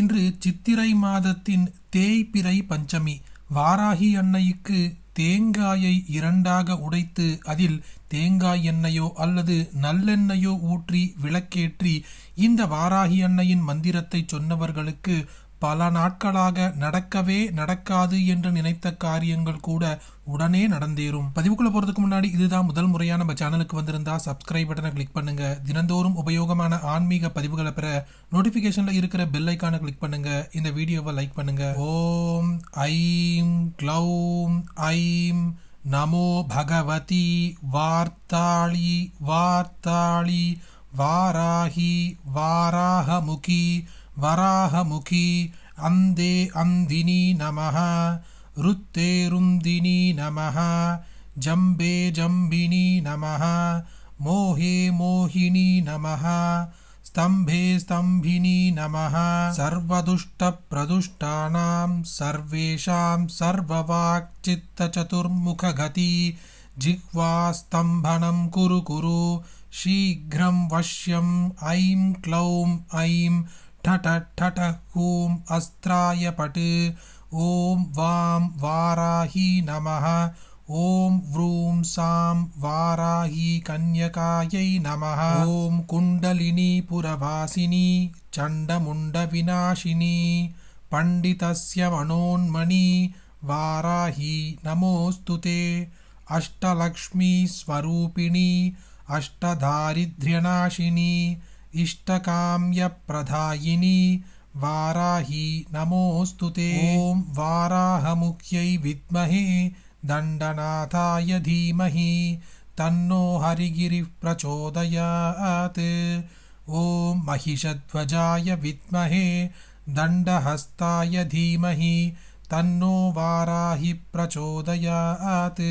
இன்று சித்திரை மாதத்தின் தேய்பிறை பஞ்சமி. வாராகி அன்னைக்கு தேங்காயை இரண்டாக உடைத்து அதில் தேங்காய் எண்ணெயோ அல்லது நல்லெண்ணெயோ ஊற்றி விளக்கேற்றி இந்த வாராகி அன்னையின் மந்திரத்தை சொன்னவர்களுக்கு பல நாட்களாக நடக்கவே நடக்காது என்று நினைத்த காரியங்கள் கூட உடனே நடந்தேறும். பதிவுக்குள்ள போறதுக்கு முன்னாடி இதுதான் முதல் முறையா நம்ம சேனலுக்கு வந்திருந்தா சப்ஸ்கிரைப் பட்டனை கிளிக் பண்ணுங்க. தினந்தோறும் உபயோகமான ஆன்மீக பதிவுகளை பெற நோட்டிபிகேஷன்ல இருக்கிற பெல் ஐக்கானை கிளிக் பண்ணுங்க. இந்த வீடியோவை லைக் பண்ணுங்க. ஓம் ஐம் க்ளௌம் ஐம் நமோ பகவதி வார்த்தாளி வார்த்தாளி வாராகி வாராகமுகி वराहमुखी, अन्धे अन्दिनी नमः, रुत्ते रुन्दिनी नमः, जम्बे जम्बिनी नमः, मोहे मोहिनी नमः, स्तम्भे स्तम्भिनी नमः। सर्वदुष्टप्रदुष्टानां, सर्वेषां सर्ववाक्चित्तचतुर्मुखगति, जिह्वास्तम्भनं कुरु कुरु, शीघ्रं वश्यम् ऐं क्लौं ऐं ठट ठट हूं अस्त्राय पट् ॐ वां वाराही नमः ॐ व्रूं सां वाराही कन्यकायै नमः ॐ कुण्डलिनी पुरवासिनी चण्डमुण्डविनाशिनी पण्डितस्य मनोन्मणि वाराही नमोऽस्तु ते अष्टलक्ष्मीस्वरूपिणी अष्टदारिद्र्यनाशिनी इष्टकाम्यप्रदायिनी वाराही नमोऽस्तु ते ॐ वाराहमुख्यै विद्महे दण्डनाथाय धीमहि तन्नो हरिगिरिः प्रचोदयात् ॐ महिषध्वजाय विद्महे दण्डहस्ताय धीमहि தன்னோ வாராகி பிரச்சோதயாத்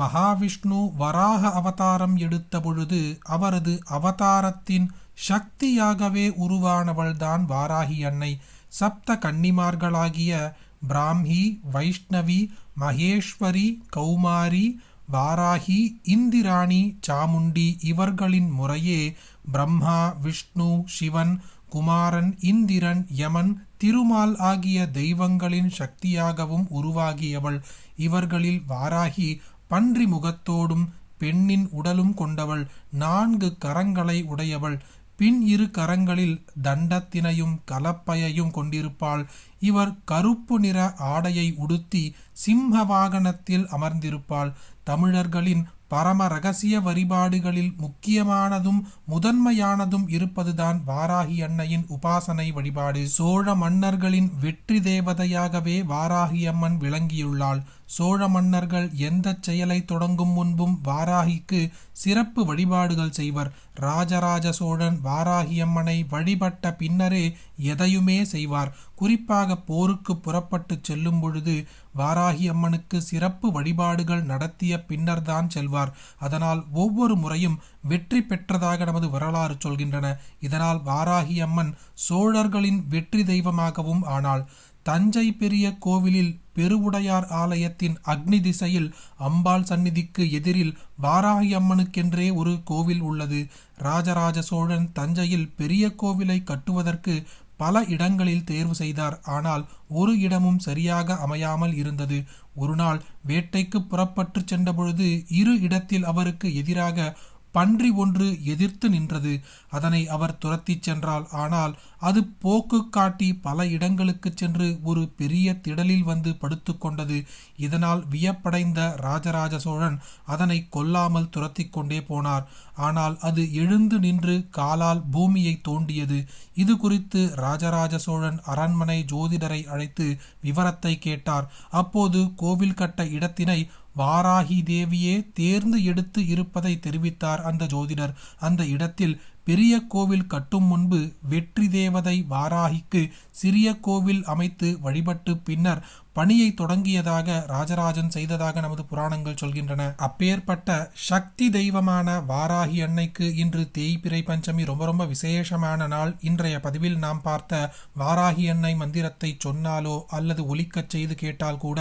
மகாவிஷ்ணு வராக அவதாரம் எடுத்த பொழுது அவரது அவதாரத்தின் சக்தியாகவே உருவானவள்தான் வாராகி அன்னை. சப்த கன்னிமார்களாகிய பிராமி வைஷ்ணவி மகேஸ்வரி கௌமாரி வாராகி இந்திராணி சாமுண்டி இவர்களின் முறையே பிரம்மா விஷ்ணு சிவன் குமாரன் இந்திரன் யமன் திருமால் ஆகிய தெய்வங்களின் சக்தியாகவும் உருவாகியவள். இவர்களில் வாராகி பன்றி முகத்தோடும் பெண்ணின் உடலும் கொண்டவள். நான்கு கரங்களை உடையவள். பின் இரு கரங்களில் தண்டத்தினையும் கலப்பையையும் கொண்டிருப்பாள். இவர் கருப்பு நிற ஆடையை உடுத்தி சிம்ம வாகனத்தில் அமர்ந்திருப்பாள். தமிழர்களின் பரம ரகசிய வழிபாடுகளில் முக்கியமானதும் முதன்மையானதும் இருப்பதுதான் வாராகி அன்னையின் உபாசனை வழிபாடு. சோழ மன்னர்களின் வெற்றி தேவதையாகவே வாராகி அம்மன் விளங்கியுள்ளாள். சோழ மன்னர்கள் எந்த செயலை தொடங்கும் முன்பும் வாராகிக்கு சிறப்பு வழிபாடுகள் செய்வர். ராஜராஜ சோழன் வாராகியம்மனை வழிபட்ட பின்னரே எதையுமே செய்வார். குறிப்பாக போருக்கு புறப்பட்டு செல்லும் பொழுது வாராகி அம்மனுக்கு சிறப்பு வழிபாடுகள் நடத்திய பின்னர்தான் செல்வார். அதனால் ஒவ்வொரு முறையும் வெற்றி பெற்றதாக நமது வரலாறு சொல்கின்றன. இதனால் வாராகி அம்மன் சோழர்களின் வெற்றி தெய்வமாகவும் ஆனாள். தஞ்சை பெரிய கோவிலில் பெருவுடையார் ஆலயத்தின் அக்னி திசையில் அம்பாள் சந்நிதிக்கு எதிரில் வாராகி அம்மனுக்கென்றே ஒரு கோவில் உள்ளது. ராஜராஜ சோழன் தஞ்சையில் பெரிய கோவிலை கட்டுவதற்கு பல இடங்களில் தேர்வு செய்தார். ஆனால் ஒரு இடமும் சரியாக அமையாமல் இருந்தது. ஒரு நாள் வேட்டைக்கு புறப்பட்டு சென்றபொழுது இரு இடத்தில் அவருக்கு எதிராக பன்றி ஒன்று எதிர்த்து நின்றது. அதனை அவர் துரத்திச் சென்றால் ஆனால் அது போக்கு காட்டி பல இடங்களுக்கு சென்று ஒரு பெரிய திடலில் வந்து படுத்து கொண்டது. இதனால் வியப்படைந்த ராஜராஜ சோழன் அதனை கொல்லாமல் துரத்தி கொண்டே போனார். ஆனால் அது எழுந்து நின்று காலால் பூமியை தோண்டியது. இது குறித்து ராஜராஜ சோழன் அரண்மனை ஜோதிடரை அழைத்து விவரத்தை கேட்டார். அப்போது கோவில் கட்ட இடத்தினை வாராகி தேவியே தேர்ந்து எடுத்து இருப்பதை தெரிவித்தார் அந்த ஜோதிடர். அந்த இடத்தில் பெரிய கோவில் கட்டும் முன்பு வெற்றி தேவதை வாராகிக்கு சிறிய கோவில் அமைத்து வழிபட்டு பின்னர் பணியை தொடங்கியதாக ராஜராஜன் செய்ததாக நமது புராணங்கள் சொல்கின்றன. அப்பேற்பட்ட சக்தி தெய்வமான வாராகி அன்னைக்கு இன்று தேய்பிரை பஞ்சமி ரொம்ப ரொம்ப விசேஷமான நாள். இன்றைய பதிவில் நாம் பார்த்த வாராகி அன்னை மந்திரத்தை சொன்னாலோ அல்லது ஒலிக்கச் செய்து கேட்டால் கூட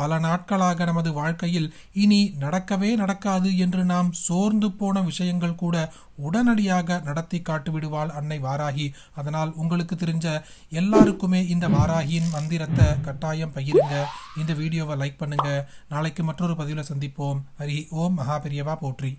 பல நாட்களாக நமது வாழ்க்கையில் இனி நடக்கவே நடக்காது என்று நாம் சோர்ந்து போன விஷயங்கள் கூட உடனடியாக நடத்தி காட்டு விடுவாள் அன்னை வாராகி. அதனால் உங்களுக்கு தெரிஞ்ச எல்லாருக்குமே இந்த வாராகியின் மந்திரத்தை கட்டாயம் பகிருங்க. இந்த வீடியோவை லைக் பண்ணுங்க. நாளைக்கு மற்றொரு பதிவில் சந்திப்போம். ஹரி ஓம் மகாபெரியவா போற்றி.